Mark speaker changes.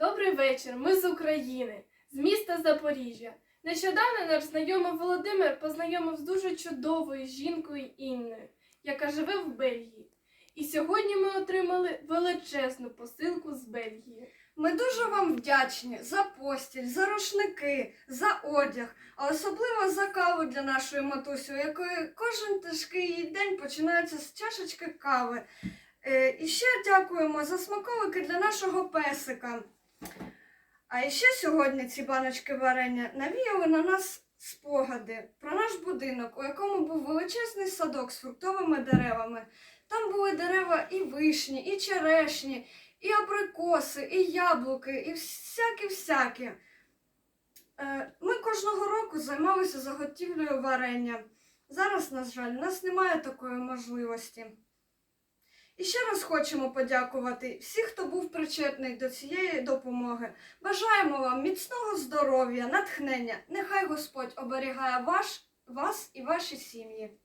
Speaker 1: Добрий вечір. Ми з України, з міста Запоріжжя. Нещодавно наш знайомий Володимир познайомив з дуже чудовою жінкою Інною, яка живе в Бельгії. І сьогодні ми отримали величезну посилку з Бельгії.
Speaker 2: Ми дуже вам вдячні за постіль, за рушники, за одяг, а особливо за каву для нашої матусі, у якої кожен тяжкий її день починається з чашечки кави. Е, І ще дякуємо за смаколики для нашого песика. А ще сьогодні ці баночки варення навіяли на нас спогади про наш будинок, у якому був величезний садок з фруктовими деревами. Там були дерева і вишні, і черешні, і абрикоси, і яблуки, і всякі-всякі. Е, Ми кожного року займалися заготівлею варення. Зараз, на жаль, у нас немає такої можливості. І ще раз хочемо подякувати всіх, хто був причетний до цієї допомоги. Бажаємо вам міцного здоров'я, натхнення. Нехай Господь оберігає ваш, вас і ваші сім'ї.